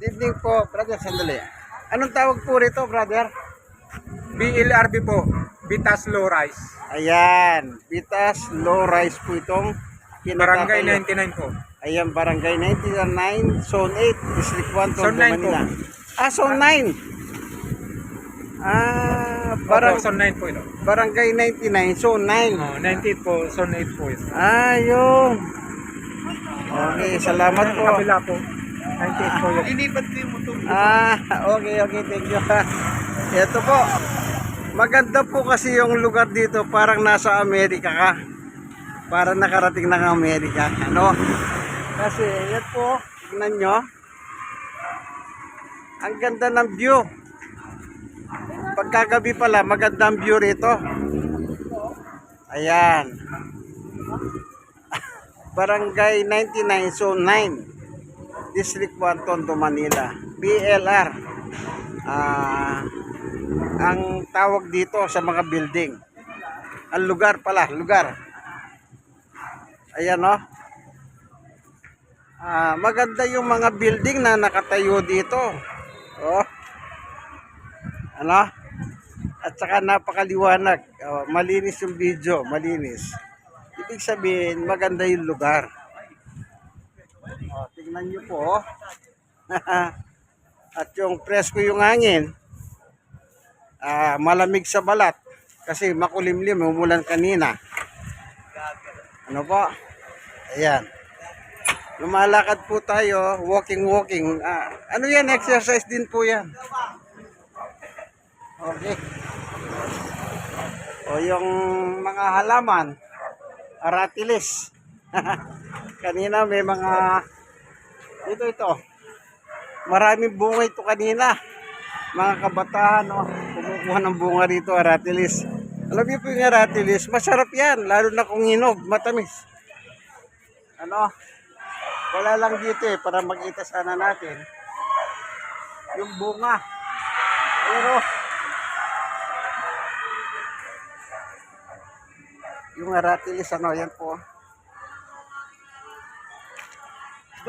Good evening po, brother. Sandali. Anong tawag po rito, brother? BLRB po, Bitas Low Rise. Ayan, Pitas Low Rise po itong Barangay kinatatayo. 99 po. Ayan, Barangay 99, Zone 8, District 1, Tondo, Zone 9 po. Manila. Ah, Zone 9. Ah, barang, Opo, Zone 9 po ito. Barangay 99, Zone 9. Oh, 98 po, Zone 8 po ito. Ah, yun. Okay, salamat po. Kabila po. 98 po yun. Inipat ko yung motor. Ah, okay, okay, thank you. Ito po. Maganda po kasi yung lugar dito, parang nasa Amerika ka. Parang nakarating ng Amerika, ano? Kasi, yan po, tignan nyo. Ang ganda ng view. Pagkagabi pala, maganda ang view rito. Ayan. Barangay 99, Zone 9. District 1, Tondo, Manila. BLR. Ah, ang tawag dito sa mga building. Ang lugar pala, lugar. Ayan o. Ah, maganda yung mga building na nakatayo dito. Oh. Ano? At saka napakaliwanag. Oh, malinis yung video, malinis. Ibig sabihin, maganda yung lugar. Tingnan niyo po. oh. At yung presko yung hangin, ah, malamig sa balat kasi makulimlim, umulan kanina. Ano po? Ayan. Lumalakad po tayo, walking, walking. Ah, ano yan? Exercise din po yan. Okay. O yung mga halaman, aratilis. kanina may mga ito ito. Maraming bunga ito kanina. Mga kabataan, no, kumukuha ng bunga rito, aratilis. Alam niyo po yung aratilis, masarap yan, lalo na kung hinog, matamis. Ano? Wala lang dito eh, para makita sana natin yung bunga. Pero, yung aratilis, ano, yan po.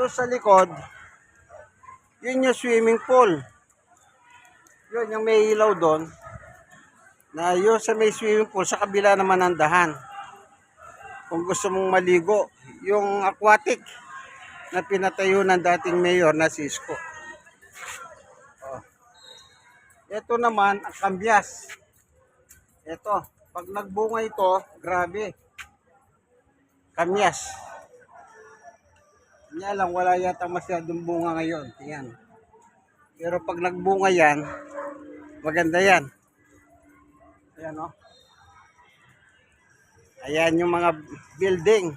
Doon sa likod, yun yung swimming pool. Yun yung may ilaw doon. Na yun sa may swimming pool, sa kabila naman ang dahan. Kung gusto mong maligo, yung aquatic na pinatayo ng dating mayor na Cisco. Oh. Ito naman, ang kambyas. Ito, pag nagbunga ito, grabe. Kamyas. Kanya lang, wala yata masyadong bunga ngayon. Tingnan. Pero pag nagbunga yan, maganda yan. Ayan o. Ayan yung mga building.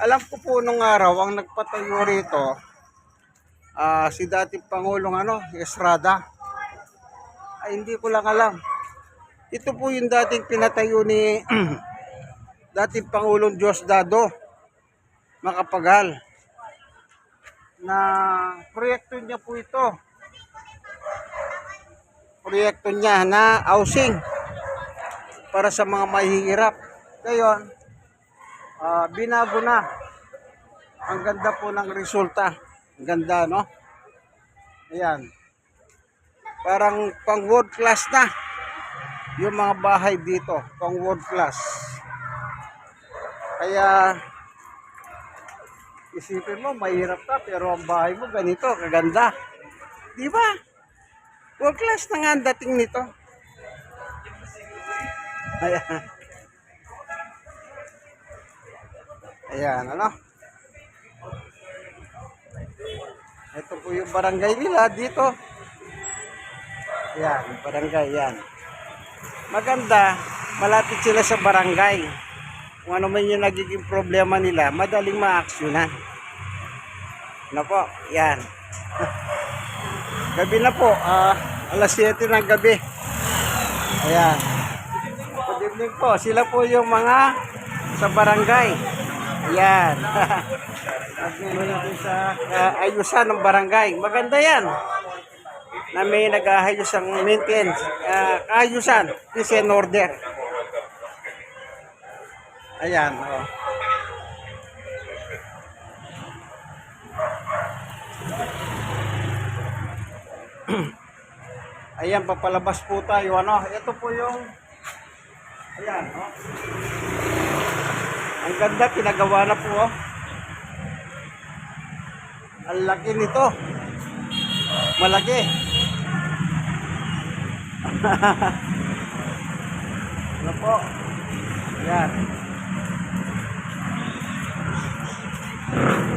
Alam ko po nung araw, ang nagpatayo rito, ah si dating Pangulong ano, Estrada. Ay, hindi ko lang alam. Ito po yung dating pinatayo ni dating Pangulong Diosdado Makapagal na proyekto niya po ito. Proyekto niya na housing para sa mga mahihirap. Ngayon, ah, binago na. Ang ganda po ng resulta. Ang ganda, no? Ayan. Parang pang world class na. Yung mga bahay dito, pang world class. Kaya, isipin mo, mahirap ka, pero ang bahay mo ganito, kaganda. Di ba? World class na nga ang dating nito. Ayan. Ayan, ano? Ito po yung barangay nila dito. Ayan, barangay, yan. Maganda, malapit sila sa barangay. Kung ano man yung nagiging problema nila, madaling maaksyonan. Ano po, yan. gabi na po, ah, alas 7 ng gabi. Ayan. Good evening po. Sila po yung mga sa barangay. Ayan. Sa uh, ayusan ng barangay. Maganda yan. Na may nag-aayos ang maintenance. Uh, ayusan. Peace and order. Ayan. Oh. Ayan, papalabas po tayo. Ano? Ito po yung... Ayan, oh. Ang ganda, pinagawa na po, oh. Ang laki nito. Malaki. ano po? Ayan. Thank you.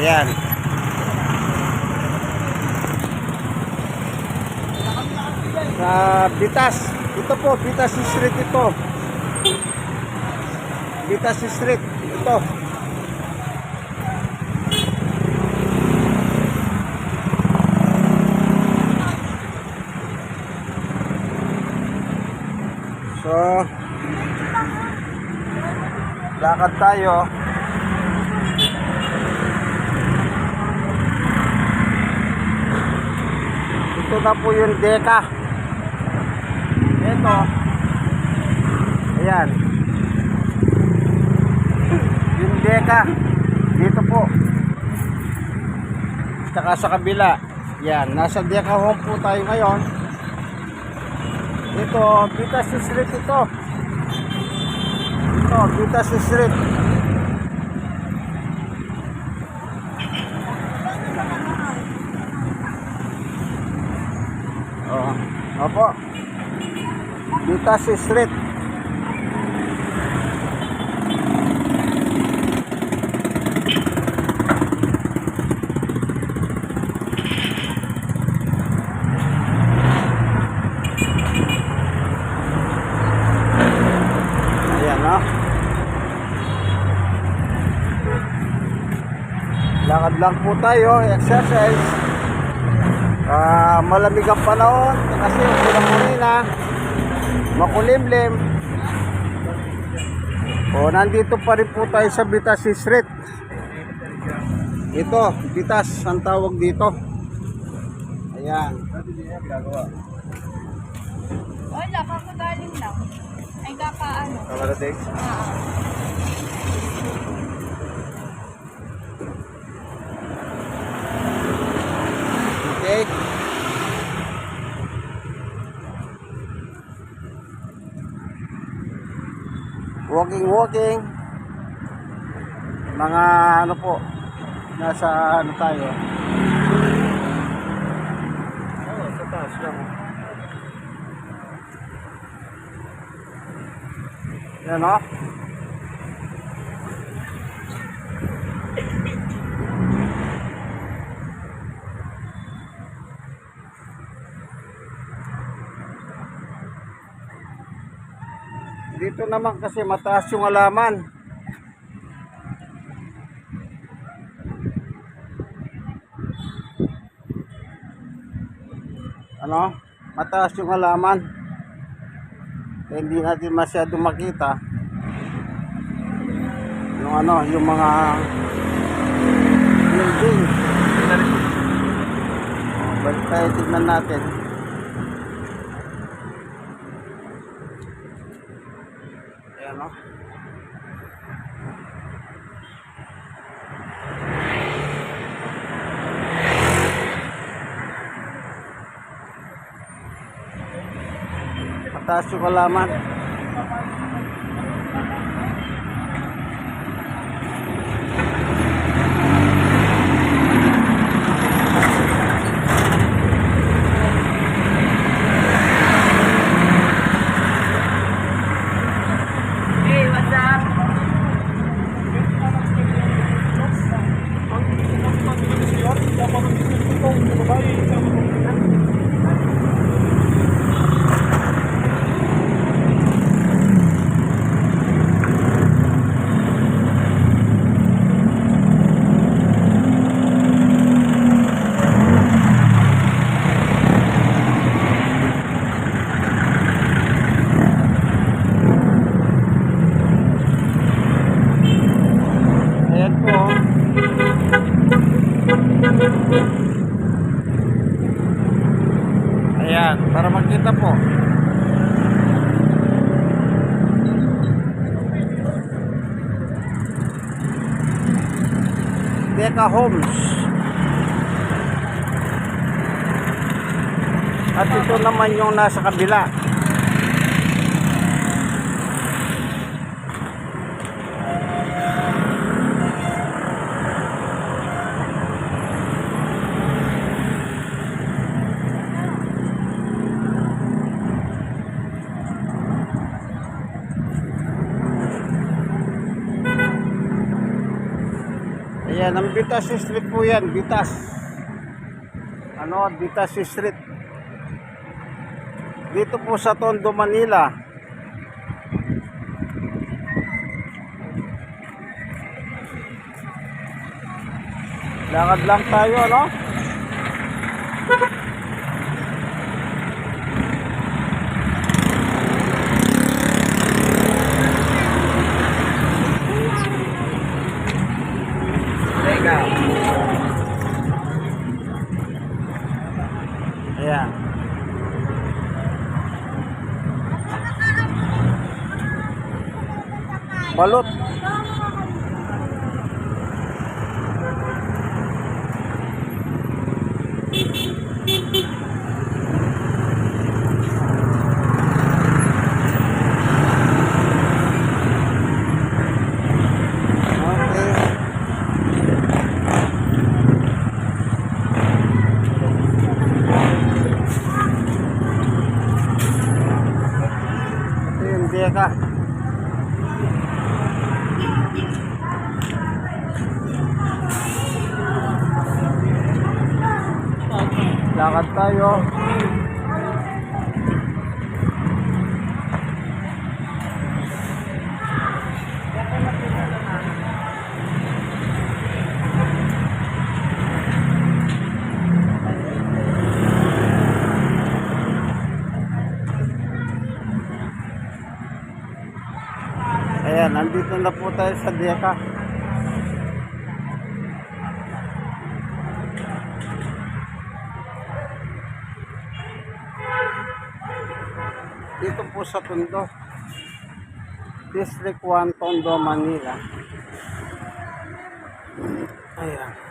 Ayan. Sa Bitas. Ito po, Bitas Street ito. Bitas Street. Ito. So, lakad tayo. Na po yung deka. Ito. Ayan. Yung deka. Dito po. Tsaka sa kabila. Yan. Nasa deka home po tayo ngayon. Ito, Vitas Street ito. Ito, Vitas Street. Oh, opo. Vitas Street. Ayan, no? Lakad lang po tayo, exercise. Ah, malamig ang panahon kasi ulan kanina. Makulimlim. O, nandito pa rin po tayo sa Bitas Street. Ito, Bitas, ang tawag dito. Ayan. Wala, kakagaling lang. Ay, kakaano. Kamarating. Ah. Okay. Walking, walking. Mga ano po, nasa ano tayo. Oo, sa taas lang. Yan o. Dito naman kasi mataas yung alaman. Ano? Mataas yung halaman. Kaya hindi natin masyado makita yung ano, yung mga building. Balik tayo tignan natin. Ayan o. Mataas yung halaman. Hey, what's up? Ayan, para makita po. Deca Homes. At ito naman yung nasa kabila. Ayan, ang Bitas Street po yan, Bitas. Ano, Bitas Street. Dito po sa Tondo, Manila. Lakad lang tayo, no? Balot. Nandito na po tayo sa deka. Dito po sa Tondo. District 1, Tondo, Manila. Ayan.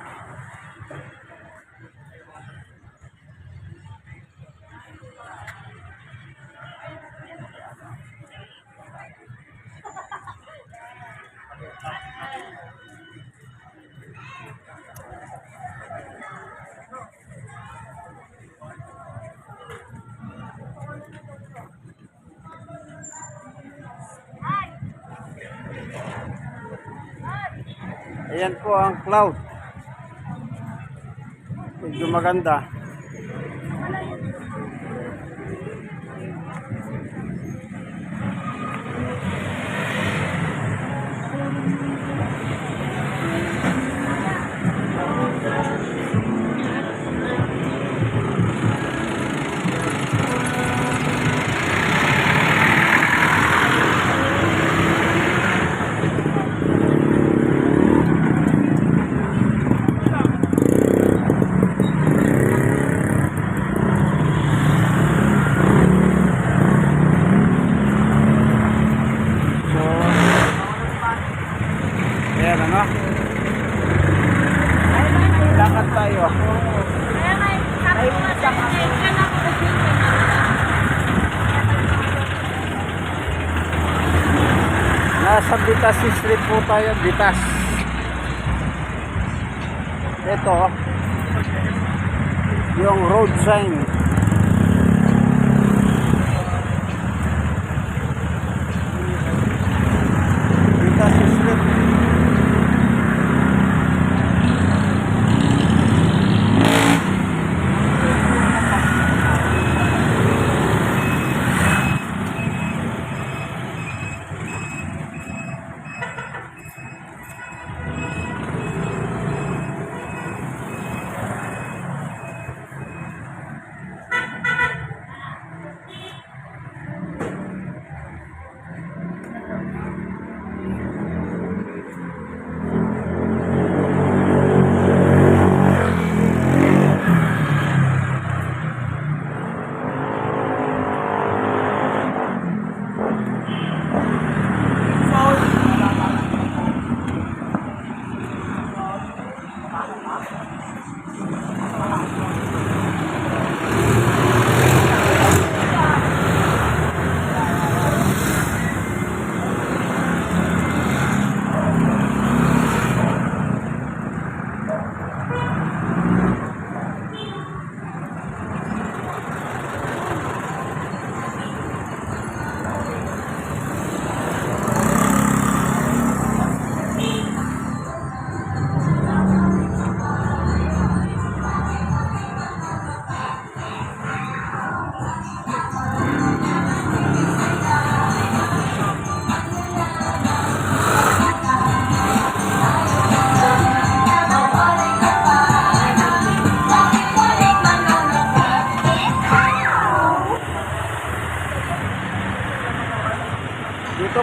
Ayan po ang cloud. Medyo maganda. Nasa Bitas Street po tayo, Bitas. Ito, yung road sign.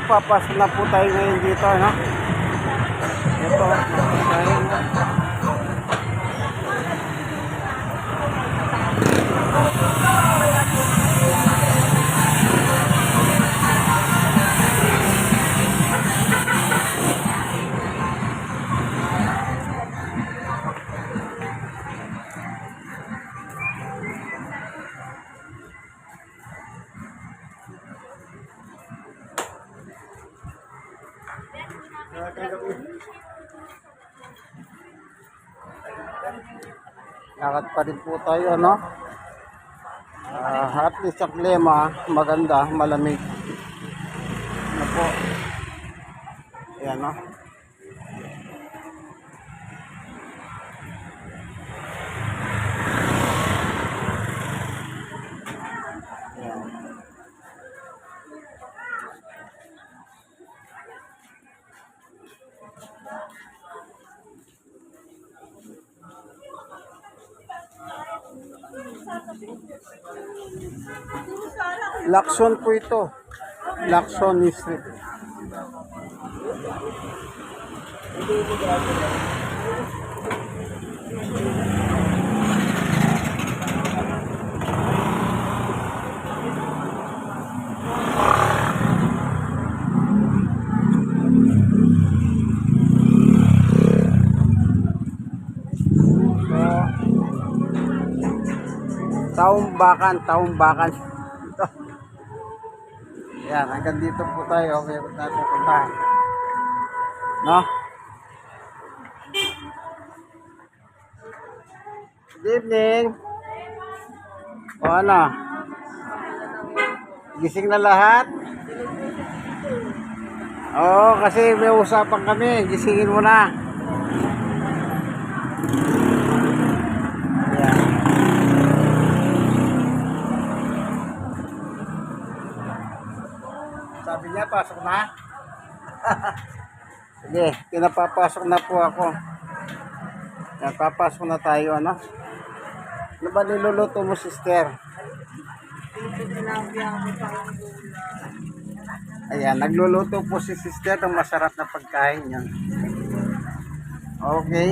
Papasok na po tayo ngayon dito, no? Ito, Lakad pa rin po tayo, no? Ah, at least ang klima, maganda, malamig. Ano po? Ayan, no? Ayan. Lakson po ito. Lakson Street. So, taumbakan, taumbakan. Ito. Yan, hanggang dito po tayo. Okay, natin puntahan. No? Good evening. O ano? Gising na lahat? Oo, kasi may usapan kami. Gisingin mo na. Yan. Sabi niya, pasok na. Sige, pinapapasok na po ako. Yan, papasok na tayo, ano? Ano ba niluluto mo, sister? Ayan, nagluluto po si sister ng masarap na pagkain yan. Okay.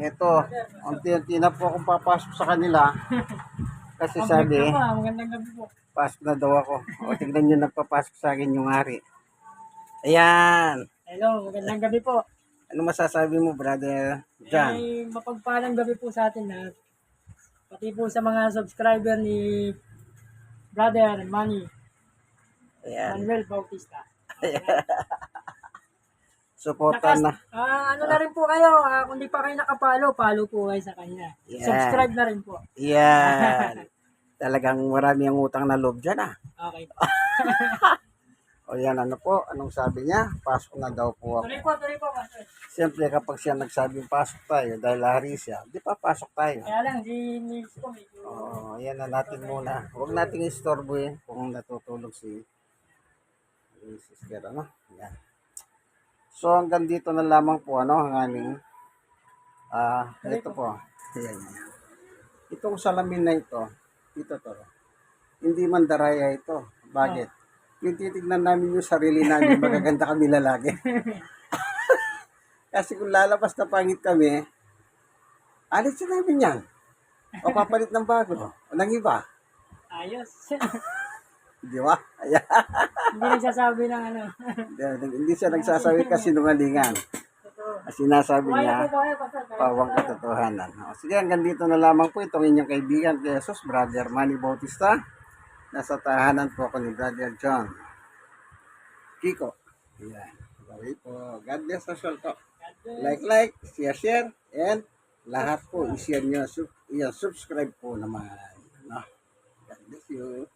Ito, unti-unti na po akong papasok sa kanila. Kasi sabi, Magandang gabi po. pasok na daw ako. O, tignan nyo nagpapasok sa akin yung hari. Ayan. Hello, magandang gabi po. Ano masasabi mo, brother John? Ay, mapagpalang gabi po sa atin lahat. Pati po sa mga subscriber ni Brother Manny Ayan. Manuel Bautista. Supportan na. Ah, ano na rin po kayo, ah, kung di pa kayo nakapalo, palo po kayo sa kanya. Yeah. Subscribe na rin po. Yan. Talagang marami ang utang na loob dyan, ah. Okay. O yan, ano po? Anong sabi niya? Pasok na daw po ako. Tuloy po, tuloy po, Pastor. Siyempre, kapag siya nagsabing pasok tayo, dahil hari siya, di pa pasok tayo. Kaya lang, di news ko medyo... Oo, yan na natin muna. Huwag nating istorbohin kung natutulog si, si sister, ano? Yan. So, hanggang dito na lamang po, ano, ang aming, ah, ito po. Ayan, yan. Itong salamin na ito, ito to. Hindi man daraya ito. Bakit? Yung titignan namin yung sarili namin, magaganda kami lalaki. Kasi kung lalabas na pangit kami, alit sa namin yan. O papalit ng bago. O ng iba. Ayos. Di ba? Ayan. Hindi nagsasabi ng ano. Hindi siya nagsasabi kasi nungalingan. Sinasabi niya, pawang katotohanan. O, sige, hanggang dito na lamang po itong inyong kaibigan kay Jesus, Brother Manny Bautista. Nasa tahanan po ako ni Brother John. Kiko. Ayan. Okay po. God bless us all po. Like, like, share, share, and lahat po, i-share nyo, sub, i- subscribe po naman. No? God bless you.